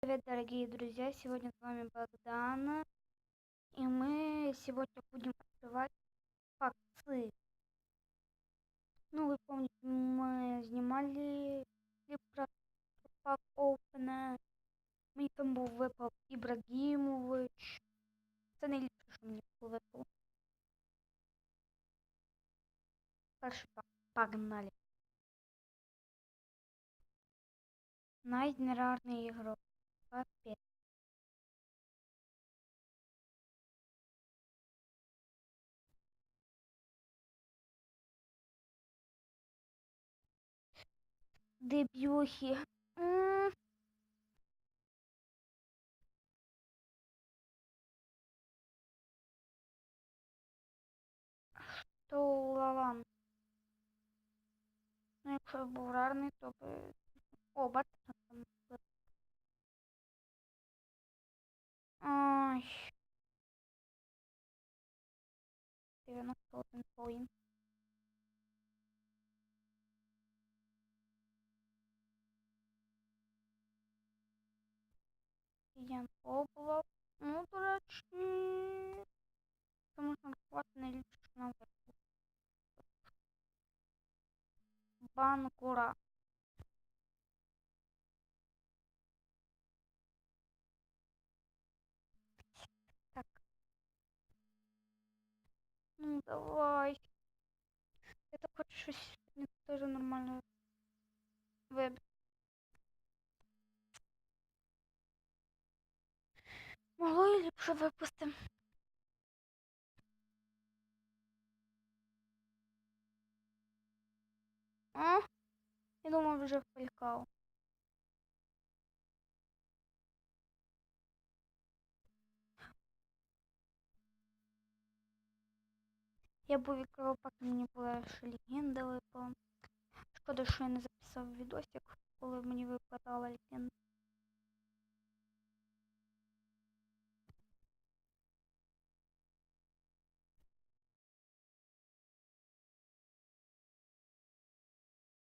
Привет, дорогие друзья! Сегодня с вами Богдан. И мы сегодня будем открывать пакцы. Ну, вы помните, мы снимали клип про пак Open. Мені там був випав Ібрагімович. Це найліпше, що мені було випало. Перший пак. Погнали. Найдь нерарний ігрок. Капець. Дебюхи. То лаван. Ну, якщо був то би. О, бачите, там. Ай. 91 поінт. Ян Облак. Ну, до речі. Це можна що. Банкура. Ну, давай. Я так хочу щось теж нормально вибити. Могло і ліпше випусти. А? Я думав, вже впалькав. Я б відкрив, поки мені була ще легенда випала. Шкода, що я не записав відосик, коли мені випадала легенда.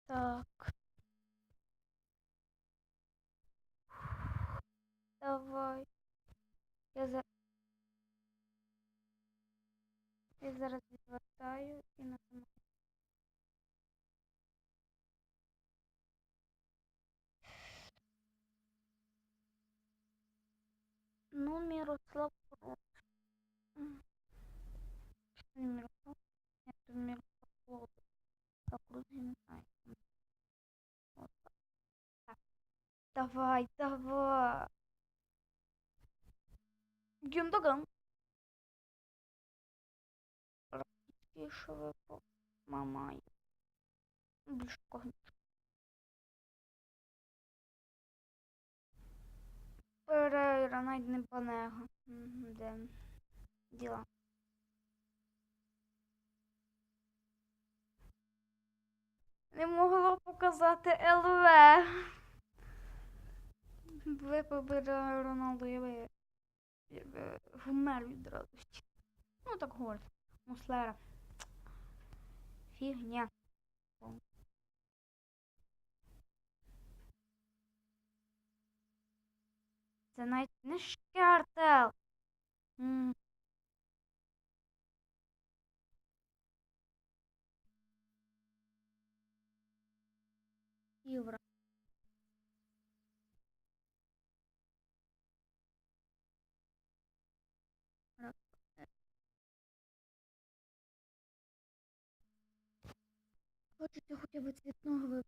Так. Давай. Я за... Я зараз відвертаю і нажимаю. Ну, Мирослав не Мирослав? Нет, Мирослав. А не знаю. Вот так. Давай, давай. Гюндаган. Практически випав. Мамай. Більше кого. Перейра, навіть не Банега. Мгм, Де діла. Не могло показати ЛВ. Випав би Ро- Роналду, я я від радості. Ну так говорить. Муслера. Фігня. Це навіть не шкартел. Євро. Б цвітного? Ну,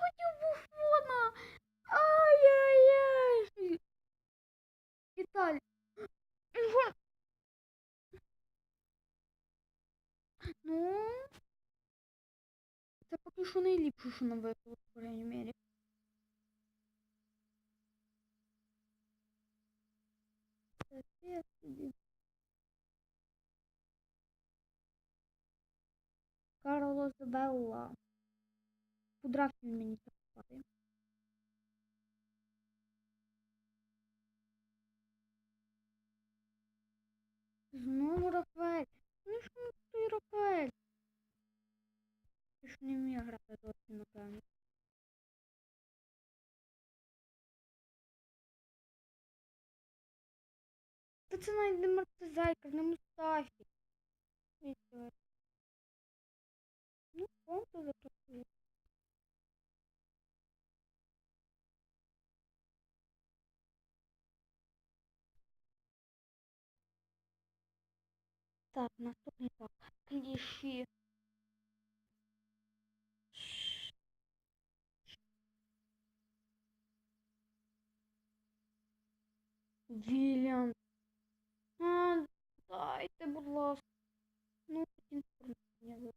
хотів буфона! Ай-яй-яй! Віталь! Ну... Це поки що найліпше, що нам випало, по крайній мірі. Це Белла. Кудрав він мені так падає. Знову Рафаель. Ну чому ти Рафаель? Ти ж не вміє грати досі, напевно. Та це навіть демортизайка, не Мустафі. Відповідь. Ну, конту затопили. Так, наступний так. Кліші. Вільям. А, дайте, будь ласка. Ну, інформація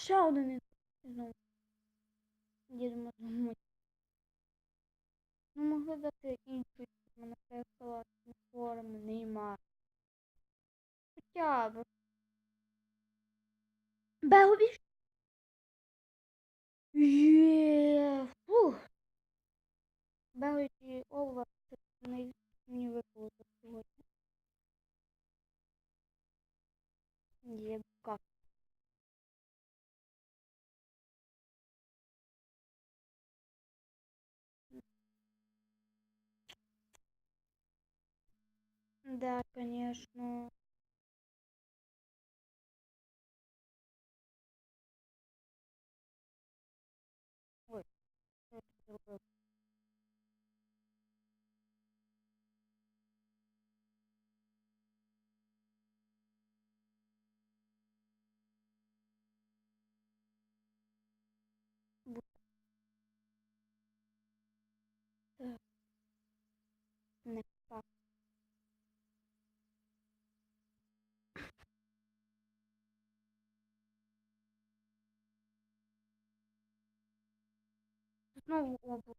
Ще один інформаційний. Їдемо домой. Ну, могли дати інший, в мене пересила форми, нема. Хоча б. Белбіж? Є. Фух. Белбіж і Олва це найбільше мені Да, конечно. Ой. Не Знову облак.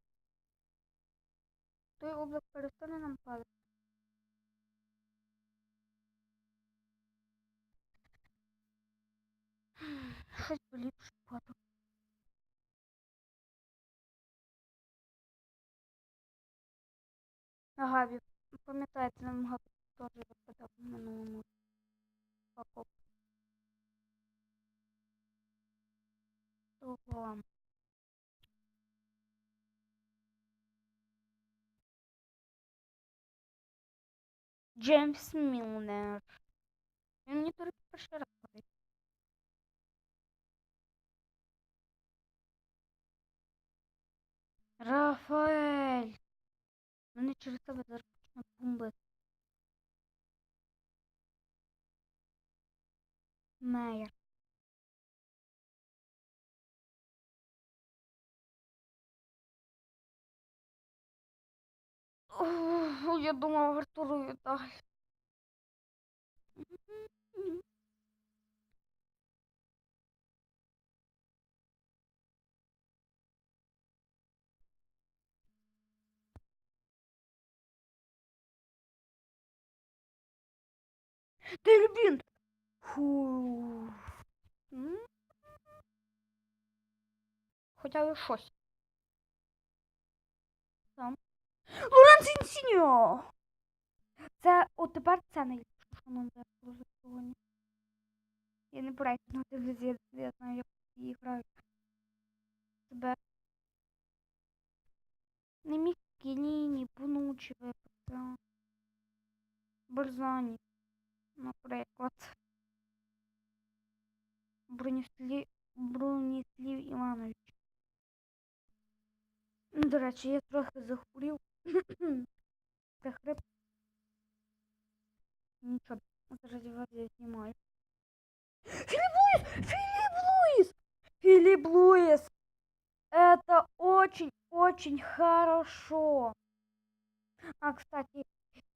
Той облак перестане нам падати. Щось поліпше падало. Ага, пам'ятаєте, нам гад теж випадав в минулому паков. Того. Джеймс Мілнер. Він мені тільки перший раз ходить. Рафаель! Мене через тебе зараз почне бомбити. Я думав, Артуру Віталь. Дельбін! Фу. Хоча б щось. Там. Лоренцо Інсіньо! Це, от тепер це найліпше, що нам зараз за сьогодні. Я не перейду телевізор, я знаю, як її грають. Тебе. Не Міккіні, Бонучі випадка. Барзані, наприклад. Броніслів, Броніслів Іванович. До речі, я трохи захворів. Прихрип. Нічого, зараз я вас я знімаю. Филипп Луис! Филипп Луис! Филипп Луис! Это очень-очень хорошо. А, кстати,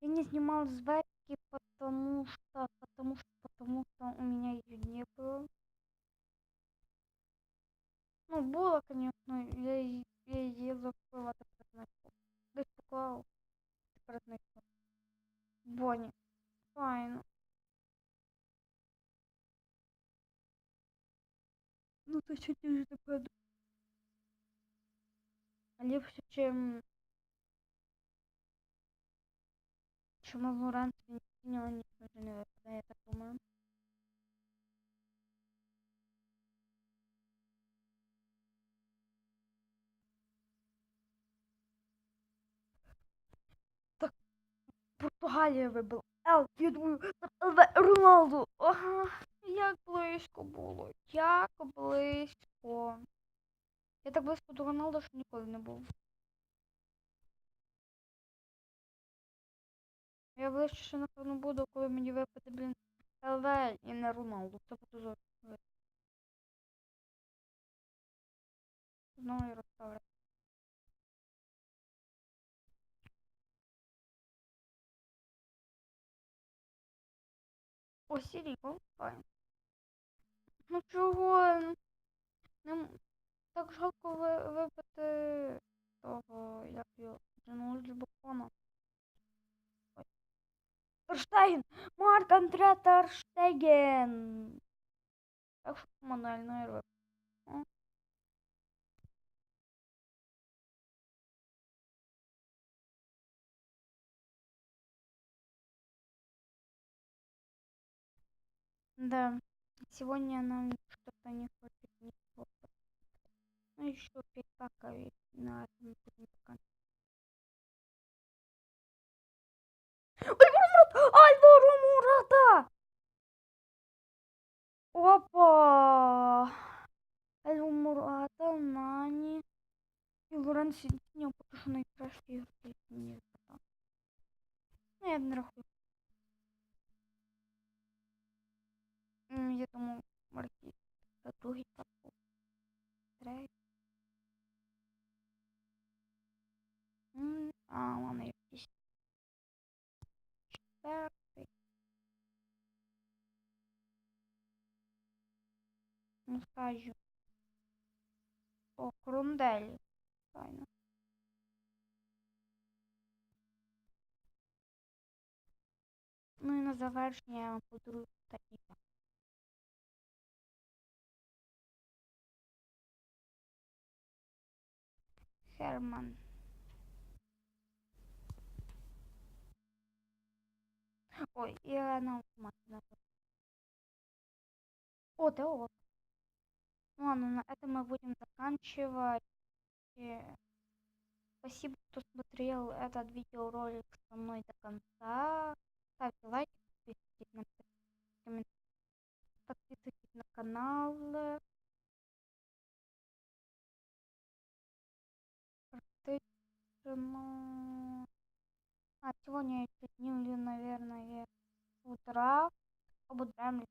я не снимал с вебки, потому что, потому что, потому что у меня ее не было. Ну, было, конечно, я, я ее забыла. Поклав, тепер знайшов. Бонні. Файно. Ну, то сьогодні вже напевно. Ліпше, чим... Чим Лоранс він нічого вже не випадає, я так думаю. Португалія вибила. Ел, я думаю, Роналду. Ага, як близько було. Як близько. Я так близько до Роналду, що ніколи не був. Я ближче ще напевно буду, коли мені випаде, блін, ЛВ і не Роналду. Це буде зовсім. Знову і розставлю. О, Сіріко, файн. Ну чого? Ну, Не, так жалко ви, випити того, як його, ну, з Бакона. Терштеген! Марк Андре Терштеген! Так що комунальної риби. Да, сегодня нам что-то не хочет ничего. Ну еще пять паковик на этом будем пока. Альваро Мурата! Альваро Мурата! Опа! Альваро Мурата, Нани. І Лорен Сінтіньо, поки що найкращі ігри мені запитав. Ну, я не рахую. Я думаю, Маркі. Це другий папу. Третій. А, ладно, якийсь. Четвертий. Ну, скажу. О, Крундель. Файно. Ну і на завершення я вам подарую такі. Херман. Ой, я на автомате забыл. О, да вот. Ну ладно, на этом мы будем заканчивать. Спасибо, кто смотрел этот видеоролик со мной до конца. Ставьте лайки, подписывайтесь на, подписывайтесь на канал. Практично. А сегодня я чуть наверное, утра обудаем